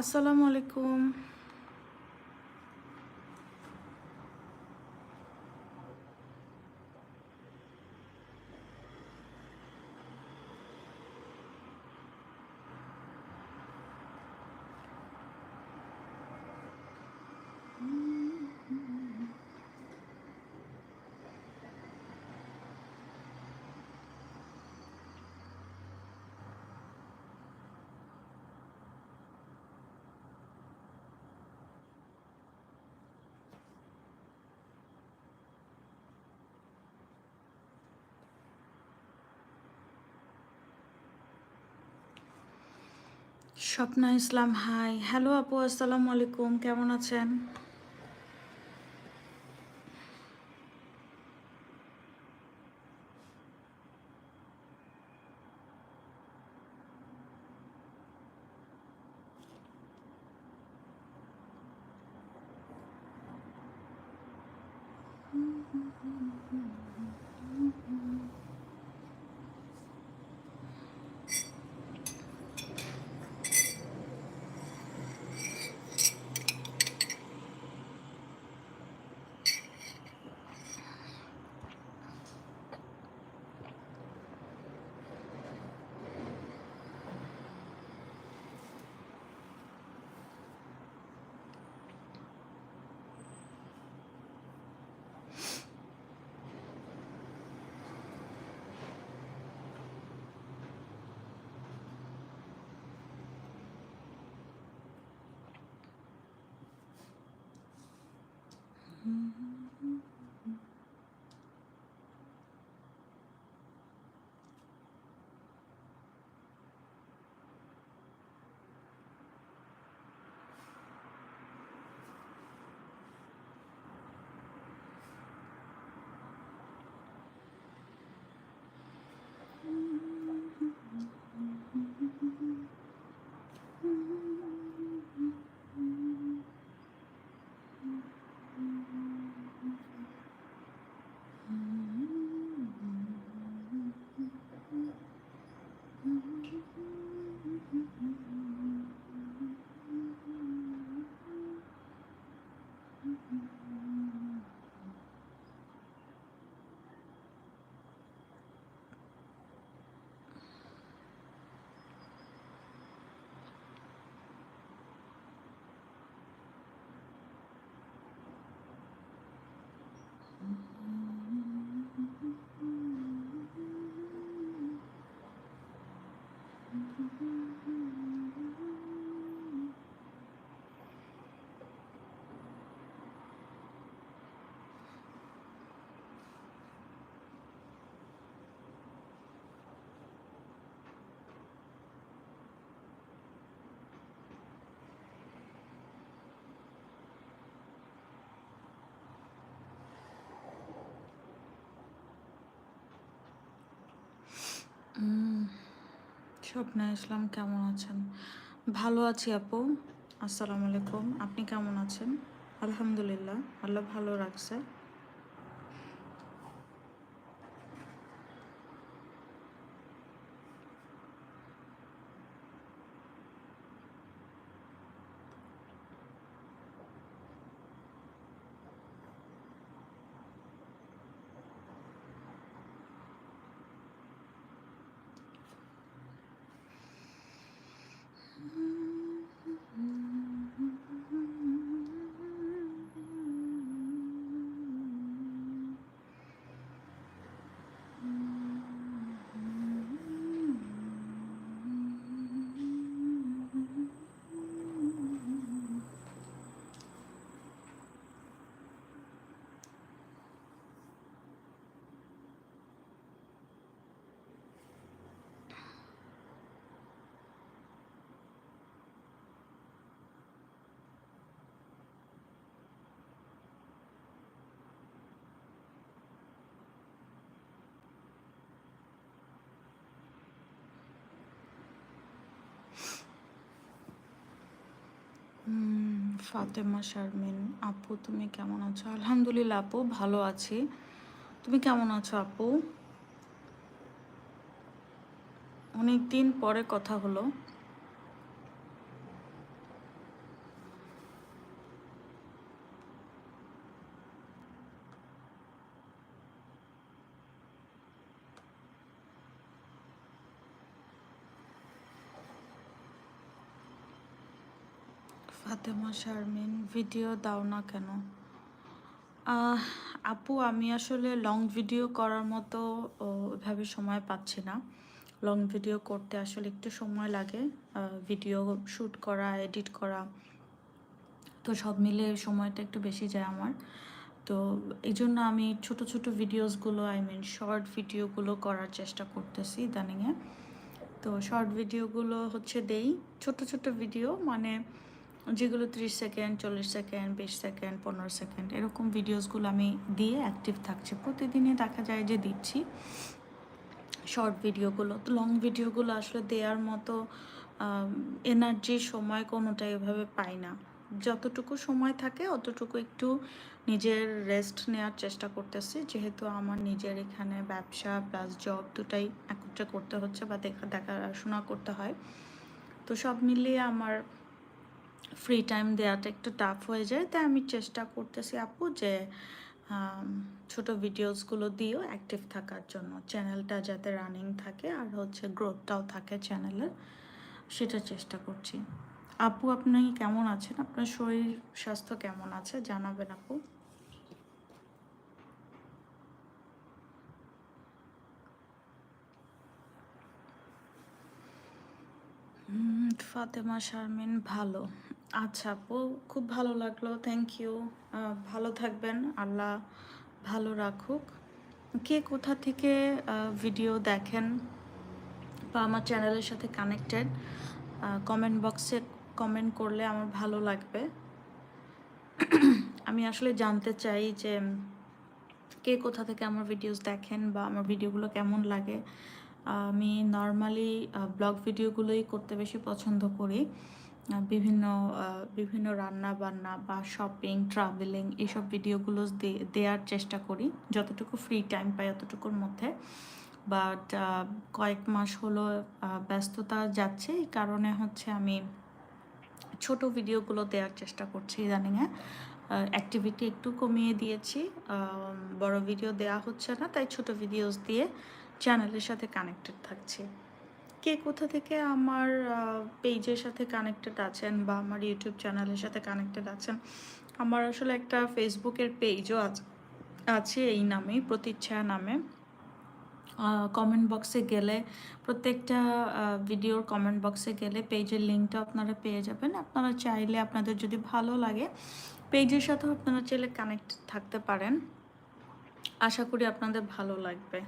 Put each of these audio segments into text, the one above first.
আসসালামু আলাইকুম। স্বপ্না ইসলাম high. Hello আপু আসসালামু আলাইকুম কেমন আছেন? Mm-hmm. 嗯。স্বপ্না ইসলাম কেমন আছেন? ভালো আছি আপু, আসসালামু আলাইকুম। আপনি কেমন আছেন? আলহামদুলিল্লাহ, আল্লাহ ভালো রাখছে। ফাতেমা শারমিন, আপু তুমি কেমন আছো? আলহামদুলিল্লাহ আপু, ভালো আছি। তুমি কেমন আছো আপু? অনেকদিন পরে কথা হলো। ফাতেমা শারমিন ভিডিও দাও না কেন? আপু, আমি আসলে লং ভিডিও করার মতো ওইভাবে সময় পাচ্ছি না। লং ভিডিও করতে আসলে একটু সময় লাগে। ভিডিও শ্যুট করা এডিট করা, তো সব মিলে সময়টা একটু বেশি যায় আমার। তো এই জন্য আমি ছোট ছোট ভিডিওসগুলো আই মিন শর্ট ভিডিওগুলো করার চেষ্টা করতেছি ইদানিংয়ে। তো শর্ট ভিডিওগুলো হচ্ছে দেই। ছোট ছোট ভিডিও মানে যেগুলো ত্রিশ সেকেন্ড, চল্লিশ সেকেন্ড, বিশ সেকেন্ড, পনেরো সেকেন্ড, এরকম ভিডিওসগুলো আমি দিয়ে অ্যাক্টিভ থাকছি। প্রতিদিনই দেখা যায় যে দিচ্ছি শর্ট ভিডিওগুলো তো লং ভিডিওগুলো আসলে দেওয়ার মতো এনার্জি সময় কোনোটাই এভাবে পাই না। যতটুকু সময় থাকে অতটুকু একটু নিজের রেস্ট নেওয়ার চেষ্টা করতেছি। যেহেতু আমার নিজের এখানে ব্যবসা প্লাস জব দুটাই একত্রে করতে হচ্ছে বা দেখা, দেখাশোনা করতে হয়। তো সব মিলিয়ে আমার ফ্রি টাইম দেওয়াটা একটু টাফ হয়ে যায়, তাই আমি চেষ্টা করতেছি আপু যে ছোট ভিডিওসগুলো দিয়েও অ্যাক্টিভ থাকার জন্য। চ্যানেলটা যাতে রানিং থাকে আর হচ্ছে গ্রোথটাও থাকে চ্যানেলের সেটা চেষ্টা করছি। আপু, আপনি কেমন আছেন? আপনার শরীর স্বাস্থ্য কেমন আছে? জানাবেন আপু। ফাতেমা শারমিন ভালো। আচ্ছা আপু, খুব ভালো লাগল থ্যাংক ইউ ভালো থাকবেন, আল্লাহ ভালো রাখুক। কে কোথা থেকে ভিডিও দেখেন বা আমার চ্যানেলের সাথে কানেক্টেড কমেন্ট বক্সে কমেন্ট করলে আমার ভালো লাগবে। আমি আসলে জানতে চাই যে, কে কোথা থেকে আমার ভিডিওস দেখেন বা আমার ভিডিওগুলো কেমন লাগে? আমি নর্মালি ব্লগ ভিডিওগুলোই করতে বেশি পছন্দ করি। বিভিন্ন বিভিন্ন রান্না বান্না বা শপিং ট্রাভেলিং এইসব ভিডিওগুলো দেওয়ার চেষ্টা করি। যতটুকু ফ্রি টাইম পাই অতটুকুর মধ্যে। বাট কয়েক মাস হলো ব্যস্ততা যাচ্ছে। এই কারণে হচ্ছে আমি ছোট ভিডিওগুলো দেওয়ার চেষ্টা করছি ইদানিংয়ে অ্যাক্টিভিটি একটু কমিয়ে দিয়েছি। বড় ভিডিও দেওয়া হচ্ছে না, তাই ছোট ভিডিওস দিয়ে চ্যানেলের সাথে কানেক্টেড থাকছি। কে কোথা থেকে আমার পেজের সাথে কানেক্টেড আছেন বা আমার ইউটিউব চ্যানেলের সাথে কানেক্টেড আছেন, আমার আসলে একটা ফেসবুকের পেজও আছে এই নামেই প্রতিচ্ছায়া নামে। কমেন্ট বক্সে গেলে, প্রত্যেকটা ভিডিওর কমেন্ট বক্সে গেলে পেজের লিঙ্কটা আপনারা পেয়ে যাবেন। আপনারা চাইলে আপনাদের যদি ভালো লাগে পেজের সাথেও আপনারা চাইলে কানেক্ট থাকতে পারেন। আশা করি আপনাদের ভালো লাগবে।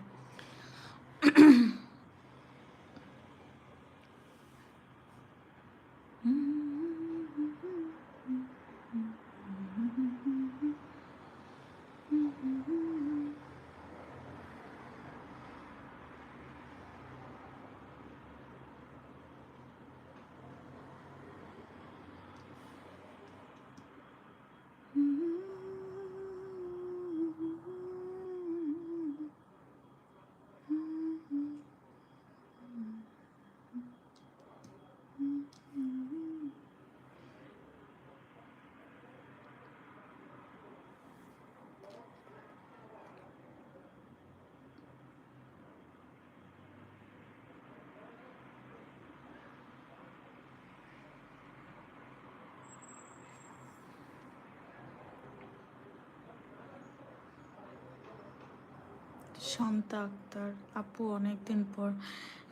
শান্তা আক্তার, আপু অনেকদিন পর।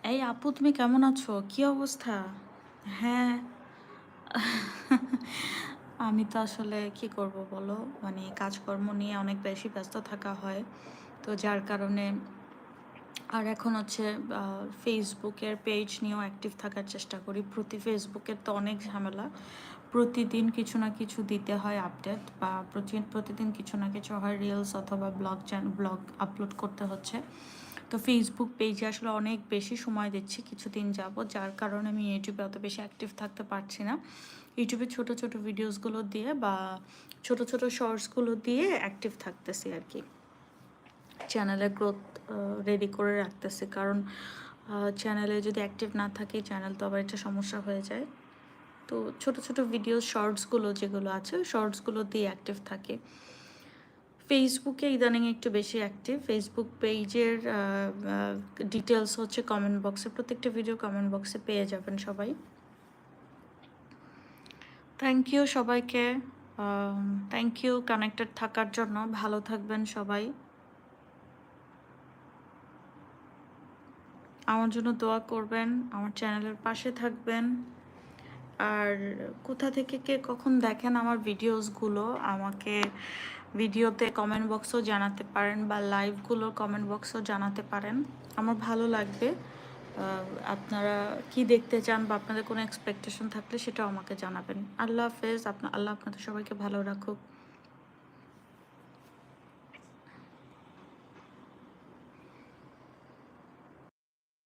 এই আপু, তুমি কেমন আছো? কি অবস্থা? হ্যাঁ। আমি তো আসলে কি করব বলো? মানে কাজকর্ম নিয়ে অনেক বেশি ব্যস্ত থাকা হয়। তো যার কারণে আর এখন হচ্ছে ফেসবুকের পেজ নিয়েও অ্যাক্টিভ থাকার চেষ্টা করি। প্রতি ফেসবুকের তো অনেক ঝামেলা। প্রতিদিন কিছু না কিছু দিতে হয় আপডেট বা প্রতি, প্রতিদিন কিছু না কিছু হয় রিলস অথবা ব্লগ ব্লগ আপলোড করতে হচ্ছে। তো ফেসবুক পেজে আসলে অনেক বেশি সময় দিচ্ছি কিছুদিন যাব যার কারণে আমি ইউটিউবে অত বেশি অ্যাক্টিভ থাকতে পারছি না। ইউটিউবে ছোট ছোট ভিডিওসগুলো দিয়ে বা ছোট ছোট শর্টসগুলো দিয়ে অ্যাক্টিভ থাকতেছি আর কি। চ্যানেলের গ্রোথ রেডি করে রাখতেছি। কারণ চ্যানেলে যদি অ্যাক্টিভ না থাকে চ্যানেল তো আবার একটা সমস্যা হয়ে যায়। তো ছোট ছোট ভিডিও শর্টসগুলো যেগুলো আছে শর্টসগুলো দিয়ে অ্যাক্টিভ থাকে। ফেসবুকে ইদানিং একটু বেশি অ্যাক্টিভ ফেসবুক পেজের ডিটেলস হচ্ছে কমেন্ট বক্সে প্রত্যেকটা ভিডিও কমেন্ট বক্সে পেয়ে যাবেন সবাই। থ্যাংক ইউ সবাইকে। থ্যাংক ইউ কানেক্টেড থাকার জন্য। ভালো থাকবেন সবাই। আমার জন্য দোয়া করবেন, আমার চ্যানেলের পাশে থাকবেন। আর কোথা থেকে কে কখন দেখেন আমার ভিডিওসগুলো, আমাকে ভিডিওতে কমেন্ট বক্সও জানাতে পারেন বা লাইভগুলোর কমেন্ট বক্সও জানাতে পারেন। আমার ভালো লাগবে। আপনারা কি দেখতে চান বা আপনাদের কোনো এক্সপেকটেশন থাকলে সেটাও আমাকে জানাবেন। আল্লাহ হাফেজ আপনার আল্লাহ আপনাদের সবাইকে ভালো রাখুক।